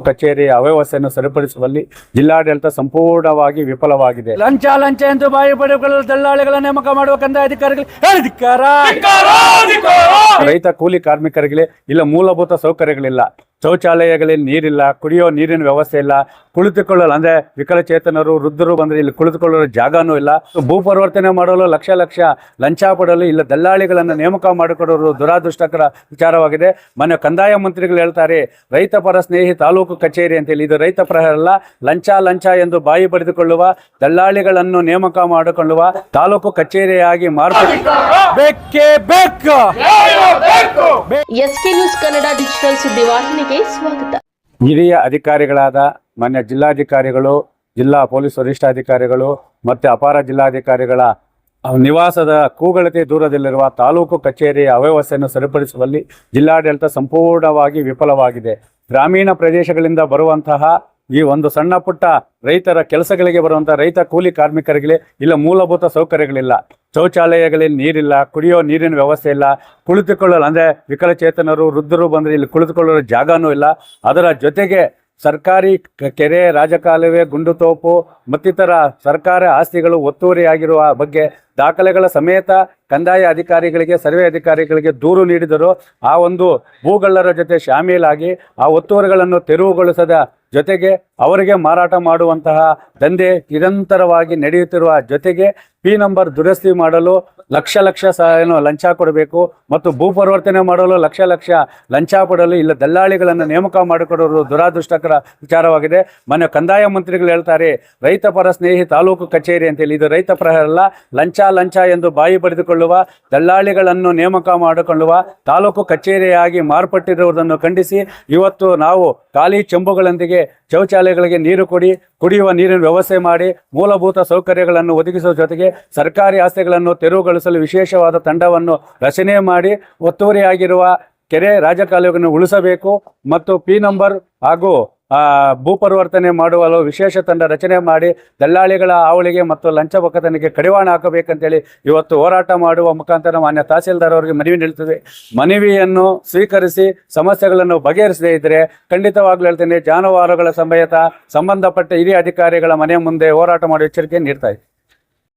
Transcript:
ಕಚೇರಿ ಅವ್ಯವಸ್ಥೆಯನ್ನು ಸರಿಪಡಿಸುವಲ್ಲಿ ಜಿಲ್ಲಾಡಳಿತ ಸಂಪೂರ್ಣವಾಗಿ ವಿಫಲವಾಗಿದೆ. ಲಂಚ ಲಂಚ ಎಂದು ಬಾಯಿ ಪಡೆದುಕೊಳ್ಳಲು ದಲ್ಲಾಳಿಗಳ ನೇಮಕ ಮಾಡುವ ಕಂದಾಯ ಅಧಿಕಾರಿಗಳು ರೈತ ಕೂಲಿ ಕಾರ್ಮಿಕರಿಗೆ ಇಲ್ಲ ಮೂಲಭೂತ ಸೌಕರ್ಯಗಳಿಲ್ಲ. ಶೌಚಾಲಯಗಳಲ್ಲಿ ನೀರಿಲ್ಲ ಕುಡಿಯೋ ನೀರಿನ ವ್ಯವಸ್ಥೆ ಇಲ್ಲ ಕುಳಿತುಕೊಳ್ಳಲು ಅಂದ್ರೆ ವಿಕಲಚೇತನರು ವೃದ್ಧರು ಬಂದ್ರೆ ಇಲ್ಲಿ ಕುಳಿತುಕೊಳ್ಳಲು ಜಾಗನೂ ಇಲ್ಲ. ಭೂ ಪರಿವರ್ತನೆ ಮಾಡಲು ಲಕ್ಷ ಲಕ್ಷ ಲಂಚ ಪಡಲು ಇಲ್ಲ ದಲ್ಲಾಳಿಗಳನ್ನು ನೇಮಕ ಮಾಡಿಕೊಡೋರು ದುರಾದೃಷ್ಟಕರ ವಿಚಾರವಾಗಿದೆ. ಮೊನ್ನೆ ಕಂದಾಯ ಮಂತ್ರಿಗಳು ಹೇಳ್ತಾರೆ ರೈತ ಪರ ಸ್ನೇಹಿ ತಾಲೂಕು ಕಚೇರಿ ಅಂತೇಳಿ ಇದು ರೈತ ಪ್ರಹರ ಅಲ್ಲ ಲಂಚ ಲಂಚ ಎಂದು ಬಾಯಿ ಪಡೆದುಕೊಳ್ಳುವ ದಲ್ಲಾಳಿಗಳನ್ನು ನೇಮಕ ಮಾಡಿಕೊಳ್ಳುವ ತಾಲೂಕು ಕಚೇರಿಯಾಗಿ ನ್ಯೂಸ್ ಕನ್ನಡ ಡಿಜಿಟಲ್ ಸುದ್ದಿವಾಹಿನಿಗೆ ಸ್ವಾಗತ. ಹಿರಿಯ ಅಧಿಕಾರಿಗಳಾದ ಮಾನ್ಯ ಜಿಲ್ಲಾಧಿಕಾರಿಗಳು, ಜಿಲ್ಲಾ ಪೊಲೀಸ್ ವರಿಷ್ಠಾಧಿಕಾರಿಗಳು ಮತ್ತು ಅಪಾರ ಜಿಲ್ಲಾಧಿಕಾರಿಗಳ ನಿವಾಸದ ಕೂಗಳತೆ ದೂರದಲ್ಲಿರುವ ತಾಲೂಕು ಕಚೇರಿಯ ಅವ್ಯವಸ್ಥೆಯನ್ನು ಸರಿಪಡಿಸುವಲ್ಲಿ ಜಿಲ್ಲಾಡಳಿತ ಸಂಪೂರ್ಣವಾಗಿ ವಿಫಲವಾಗಿದೆ. ಗ್ರಾಮೀಣ ಪ್ರದೇಶಗಳಿಂದ ಬರುವಂತಹ ಈ ಒಂದು ಸಣ್ಣ ಪುಟ್ಟ ರೈತರ ಕೆಲಸಗಳಿಗೆ ಬರುವಂತ ರೈತ ಕೂಲಿ ಕಾರ್ಮಿಕರಿಗೆ ಇಲ್ಲ ಮೂಲಭೂತ ಸೌಕರ್ಯಗಳಿಲ್ಲ. ಶೌಚಾಲಯಗಳಲ್ಲಿ ನೀರಿಲ್ಲ, ಕುಡಿಯೋ ನೀರಿನ ವ್ಯವಸ್ಥೆ ಇಲ್ಲ. ಕುಳಿತುಕೊಳ್ಳಲು ಅಂದರೆ ವಿಕಲಚೇತನರು, ವೃದ್ಧರು ಬಂದರೆ ಇಲ್ಲಿ ಕುಳಿತುಕೊಳ್ಳಲು ಜಾಗನೂ ಇಲ್ಲ. ಅದರ ಜೊತೆಗೆ ಸರ್ಕಾರಿ ಕೆರೆ, ರಾಜಕಾಲುವೆ ಗುಂಡುತೋಪು ಮತ್ತಿತರ ಸರ್ಕಾರ ಆಸ್ತಿಗಳು ಒತ್ತುವರಿಯಾಗಿರುವ ಬಗ್ಗೆ ದಾಖಲೆಗಳ ಸಮೇತ ಕಂದಾಯ ಅಧಿಕಾರಿಗಳಿಗೆ, ಸರ್ವೆ ಅಧಿಕಾರಿಗಳಿಗೆ ದೂರು ನೀಡಿದರು ಆ ಒಂದು ಭೂಗಳ್ಳರ ಜೊತೆ ಶಾಮೀಲಾಗಿ ಆ ಒತ್ತುವರಿಗಳನ್ನು ತೆರವುಗೊಳಿಸದ ಜೊತೆಗೆ ಅವರಿಗೆ ಮಾರಾಟ ಮಾಡುವಂತಹ ದಂಧೆ ನಿರಂತರವಾಗಿ ನಡೆಯುತ್ತಿರುವ ಜೊತೆಗೆ ಪಿ ನಂಬರ್ ದುರಸ್ತಿ ಮಾಡಲು ಲಕ್ಷ ಲಕ್ಷ ಏನು ಲಂಚ ಕೊಡಬೇಕು ಮತ್ತು ಭೂ ಪರಿವರ್ತನೆ ಮಾಡಲು ಲಕ್ಷ ಲಕ್ಷ ಲಂಚ ಕೊಡಲು ಇಲ್ಲ ದಲ್ಲಾಳಿಗಳನ್ನು ನೇಮಕ ಮಾಡಿಕೊಡೋರು ದುರಾದೃಷ್ಟಕರ ವಿಚಾರವಾಗಿದೆ. ಮನೆ ಕಂದಾಯ ಮಂತ್ರಿಗಳು ಹೇಳ್ತಾರೆ, ರೈತ ಪರ ಸ್ನೇಹಿ ತಾಲೂಕು ಕಚೇರಿ ಅಂತೇಳಿ ಇದು ರೈತ ಪರ ಅಲ್ಲ, ಲಂಚ ಲಂಚ ಎಂದು ಬಾಯಿ ಪಡೆದುಕೊಳ್ಳುವ ದಲ್ಲಾಳಿಗಳನ್ನು ನೇಮಕ ಮಾಡಿಕೊಳ್ಳುವ ತಾಲೂಕು ಕಚೇರಿಯಾಗಿ ಮಾರ್ಪಟ್ಟಿರುವುದನ್ನು ಖಂಡಿಸಿ, ಇವತ್ತು ನಾವು ಖಾಲಿ ಚೆಂಬುಗಳೊಂದಿಗೆ ಶೌಚಾಲಯಗಳಿಗೆ ನೀರು ಕೊಡಿ, ಕುಡಿಯುವ ನೀರಿನ ವ್ಯವಸ್ಥೆ ಮಾಡಿ, ಮೂಲಭೂತ ಸೌಕರ್ಯಗಳನ್ನು ಒದಗಿಸುವ ಜೊತೆಗೆ ಸರ್ಕಾರಿ ಆಸ್ತಿಗಳನ್ನು ತೆರವುಗೊಳಿಸಲು ವಿಶೇಷವಾದ ತಂಡವನ್ನು ರಚನೆ ಮಾಡಿ, ಒತ್ತುವರಿಯಾಗಿರುವ ಕೆರೆ ರಾಜಕಾಲುವೆಗಳನ್ನು ಉಳಿಸಬೇಕು ಮತ್ತು ಪಿ ನಂಬರ್ ಹಾಗೂ ಆ, ಭೂ ಪರಿವರ್ತನೆ ಮಾಡುವಲು ವಿಶೇಷ ತಂಡ ರಚನೆ ಮಾಡಿ ದಲ್ಲಾಳಿಗಳ ಆವಳಿಗೆ ಮತ್ತು ಲಂಚ ಒಕ್ಕತನಿಗೆ ಕಡಿವಾಣ ಹಾಕಬೇಕಂತೇಳಿ ಇವತ್ತು ಹೋರಾಟ ಮಾಡುವ ಮುಖಾಂತರ ಮಾನ್ಯ ತಹಸೀಲ್ದಾರ್ ಅವರಿಗೆ ಮನವಿ ನೀಡುತ್ತದೆ ಮನವಿಯನ್ನು ಸ್ವೀಕರಿಸಿ ಸಮಸ್ಯೆಗಳನ್ನು ಬಗೆಹರಿಸದೇ ಇದ್ದರೆ ಖಂಡಿತವಾಗ್ಲೂ ಹೇಳ್ತೇನೆ ಜಾನುವಾರುಗಳ ಸಮೇತ ಸಂಬಂಧಪಟ್ಟ ಹಿರಿಯ ಅಧಿಕಾರಿಗಳ ಮನೆ ಮುಂದೆ ಹೋರಾಟ ಮಾಡುವ ಎಚ್ಚರಿಕೆ ನೀಡ್ತಾ ಇದ್ದೀನಿ.